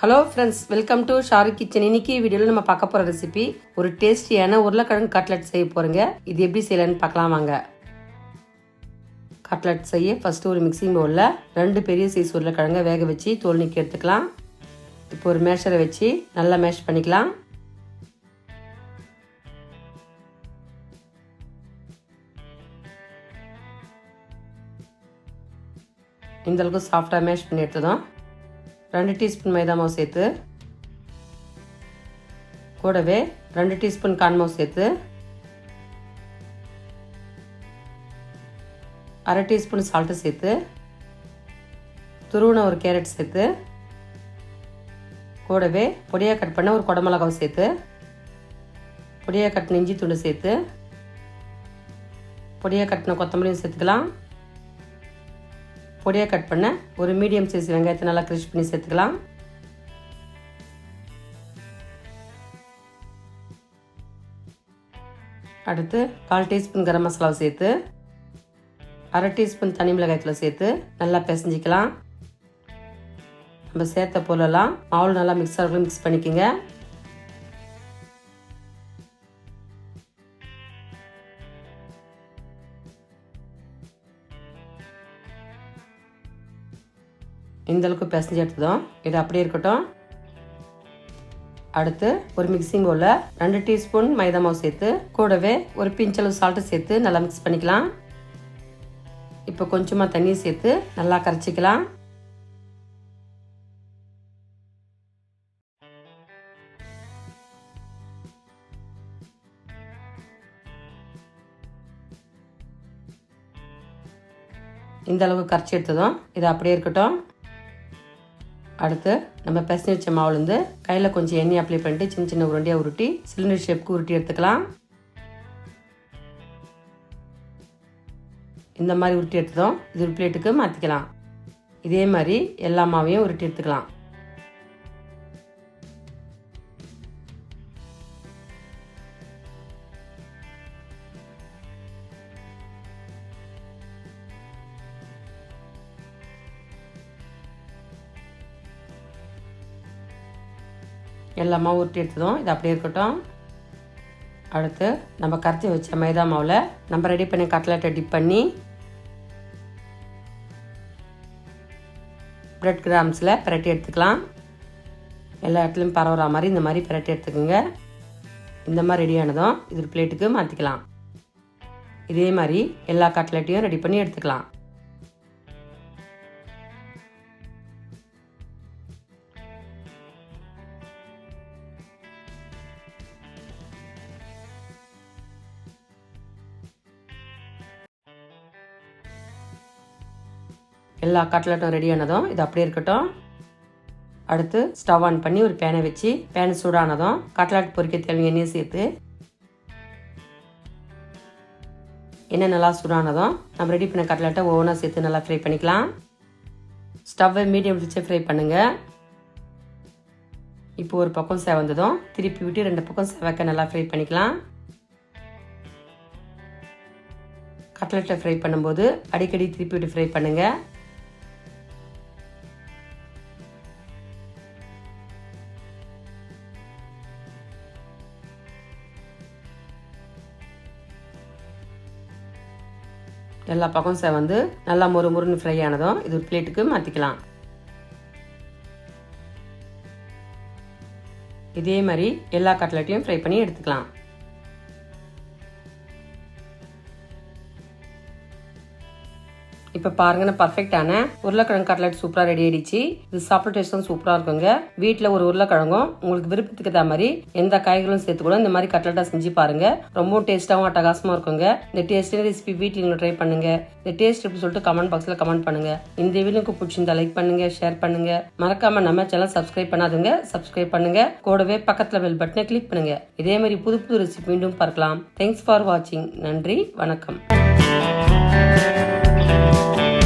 Hello friends welcome to Sharu kitchen இன்னைக்கு வீடியோவில் நம்ம பார்க்க போகிற ரெசிபி ஒரு டேஸ்டியான உருளைக்கிழங்கு கட்லெட் செய்ய போகிறோங்க இது எப்படி செய்யலான்னு பார்க்கலாம் வாங்க. கட்லெட் செய்ய ஃபஸ்ட்டு ஒரு மிக்சிங் பவுலில் ரெண்டு பெரிய சைஸ் உருளைக்கிழங்கை வேக வச்சு தோல் நீக்கி எடுத்துக்கலாம். இப்போ ஒரு மேஷரை வச்சு நல்லா மேஷ் பண்ணிக்கலாம். இந்தளவுக்கு சாஃப்டாக மேஷ் பண்ணி எடுத்ததும் ரெண்டு டீஸ்பூன் மைதா மாவு சேர்த்து கூடவே ரெண்டு டீஸ்பூன் கான்மாவு சேர்த்து அரை டீஸ்பூன் சால்ட்டு சேர்த்து துருவின ஒரு கேரட் சேர்த்து கூடவே பொடியாக கட் பண்ண ஒரு குடமிளகாவை சேர்த்து பொடியாக கட்டின இஞ்சி துண்டு சேர்த்து பொடியாக கட்டின கொத்தமல்லியும் சேர்த்துக்கலாம். பொடியாக கட் பண்ண ஒரு மீடியம் சைஸ் வெங்காயத்தை நல்லா க்ரிஷ் பண்ணி சேர்த்துக்கலாம். அடுத்து கால் டீஸ்பூன் கரம் மசாலாவை சேர்த்து அரை டீஸ்பூன் தனி மிளகாயத்தில் சேர்த்து நல்லா பிசைஞ்சிக்கலாம். நம்ம சேர்த்த பொருளெல்லாம் மாவு நல்லா மிக்ஸ் ஆகும் மிக்ஸ் பண்ணிக்கோங்க. இந்த அளவுக்கு பிசைஞ்சு எடுத்ததும் இது அப்படியே இருக்கட்டும். அடுத்து ஒரு மிக்சிங் பவுலில் ரெண்டு டீஸ்பூன் மைதா மாவு சேர்த்து கூடவே ஒரு பிஞ்சளவு சால்ட்டு சேர்த்து நல்லா மிக்ஸ் பண்ணிக்கலாம். இப்போ கொஞ்சமாக தண்ணி சேர்த்து நல்லா கரைச்சிக்கலாம். இந்த அளவுக்கு கரைச்சி எடுத்ததும் இது அப்படியே இருக்கட்டும். அடுத்து நம்ம பிசைஞ்சு வச்ச மாவுலேருந்து கையில் கொஞ்சம் எண்ணெய் அப்ளை பண்ணிட்டு சின்ன சின்ன உருண்டையாக உருட்டி சிலிண்டர் ஷேப்புக்கு உருட்டி எடுத்துக்கலாம். இந்த மாதிரி உருட்டி எடுத்ததும் இது ஒரு பிளேட்டுக்கு மாற்றிக்கலாம் இதே மாதிரி எல்லா மாவையும் உருட்டி எடுத்துக்கலாம். எல்லாமே உருட்டி எடுத்ததும் இது அப்படியே இருக்கட்டும். அடுத்து நம்ம கரைச்சி வச்ச மைதா மாவில் நம்ம ரெடி பண்ணி கட்லெட்டை டிப் பண்ணி பிரெட் கிராம்ஸில் பிரட்டி எடுத்துக்கலாம். எல்லா இடத்துலையும் பரவுற மாதிரி இந்த மாதிரி பிரட்டி எடுத்துக்கோங்க. இந்த மாதிரி ரெடியானதும் இது பிளேட்டுக்கு மாற்றிக்கலாம் இதே மாதிரி எல்லா கட்லெட்டையும் ரெடி பண்ணி எடுத்துக்கலாம். எல்லா கட்லெட்டும் ரெடி ஆனதும் இது அப்படியே இருக்கட்டும். அடுத்து ஸ்டவ் ஆன் பண்ணி ஒரு பேனை வச்சு பேன் சூடானதும் கட்லெட் பொறிக்க தேவையான எண்ணெயை சேர்த்து எண்ணெய் நல்லா சூடானதும் நம்ம ரெடி பண்ண கட்லெட்டை ஒவ்வொன்றா சேர்த்து நல்லா ஃப்ரை பண்ணிக்கலாம். ஸ்டவ்வை மீடியம் வச்சு ஃப்ரை பண்ணுங்கள் இப்போ ஒரு பக்கம் செவந்ததும் திருப்பி விட்டு ரெண்டு பக்கம் செவக்க நல்லா ஃப்ரை பண்ணிக்கலாம். கட்லெட்டை ஃப்ரை பண்ணும்போது அடிக்கடி திருப்பி விட்டு ஃப்ரை பண்ணுங்கள் எல்லா பக்கம் செவந்து நல்லா மொறு முருன்னு ஃப்ரை ஆனதும் இது ஒரு பிளேட்டுக்கு மாற்றிக்கலாம் இதே மாதிரி எல்லா கட்லெட்டையும் ஃப்ரை பண்ணி எடுத்துக்கலாம். இப்போ பாருங்க நான் பர்ஃபெக்டான உருளைக்கிழங்கு கட்லெட் சூப்பராக ரெடி ஆயிடுச்சு. இது சாப்பிட டேஸ்ட்டும் சூப்பராக இருக்குங்க. வீட்டில் ஒரு உருளைக்கிழங்கும் உங்களுக்கு விருப்பத்துக்கு ஏற்ற மாதிரி எந்த காய்களும் சேர்த்து கூட இந்த மாதிரி கட்லெட்டாக செஞ்சு பாருங்க. ரொம்ப டேஸ்ட்டாகவும் அட்டகாசமாக இருக்குங்க. இந்த டேஸ்டான ரெசிபி வீட்டில் நீங்கள் ட்ரை பண்ணுங்க. இந்த டேஸ்ட் எப்படி சொல்லிட்டு கமெண்ட் பாக்ஸில் கமெண்ட் பண்ணுங்க. இந்த வீடியோக்கு பிடிச்சிருந்தா லைக் பண்ணுங்க ஷேர் பண்ணுங்க. மறக்காம நம்ம சேனல் சப்ஸ்கிரைப் பண்ணாதுங்க. சப்ஸ்கிரைப் பண்ணுங்க. கூடவே பக்கத்தில் பெல் பட்டனை கிளிக் பண்ணுங்க. இதே மாதிரி புது புது ரெசிபி மீண்டும் பார்க்கலாம். தேங்க்ஸ் ஃபார் வாட்சிங் நன்றி வணக்கம். Thank you.